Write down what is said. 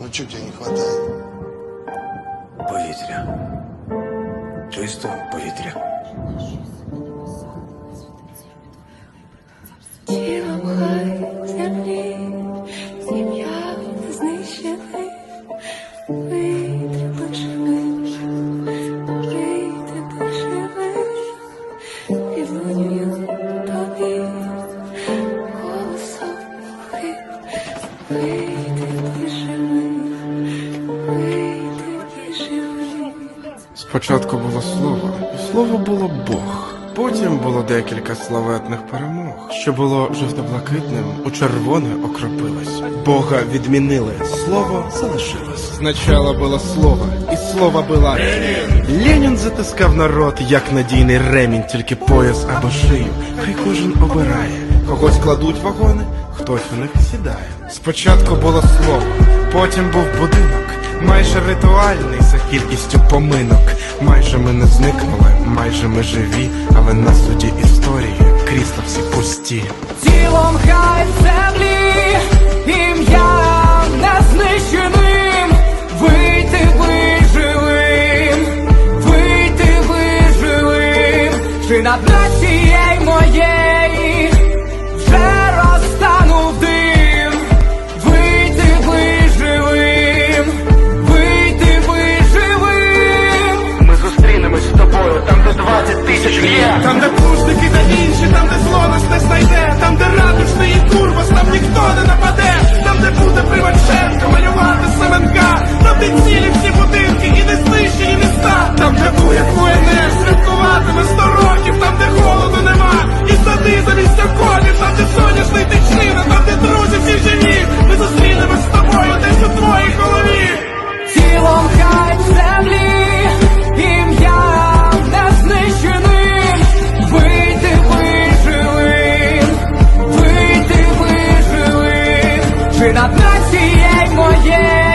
Ну чего тебе не хватает? Повітря. Чистого повітря. Тілом хай Спочатку було слово, слово було Бог. Потім було декілька славетних перемог, що було жовто-блакитним, у червоне окропилось. Бога відмінили, слово залишилось. Спочатку було слово, і слово була. Ленін затискав народ, як надійний ремінь, тільки пояс або шию. Хай кожен обирає. Когось кладуть вагони, хтось у них сідає. Спочатку було слово, потім був будинок. Майже ритуальний за кількістю поминок. Майже ми не зникнули, майже ми живі, але на суді історії крісла всі пусті. Тілом хай землі, ім'ям незнищеним, вийти виживим, вийти виживим, чи над нацією моєї чи над нацією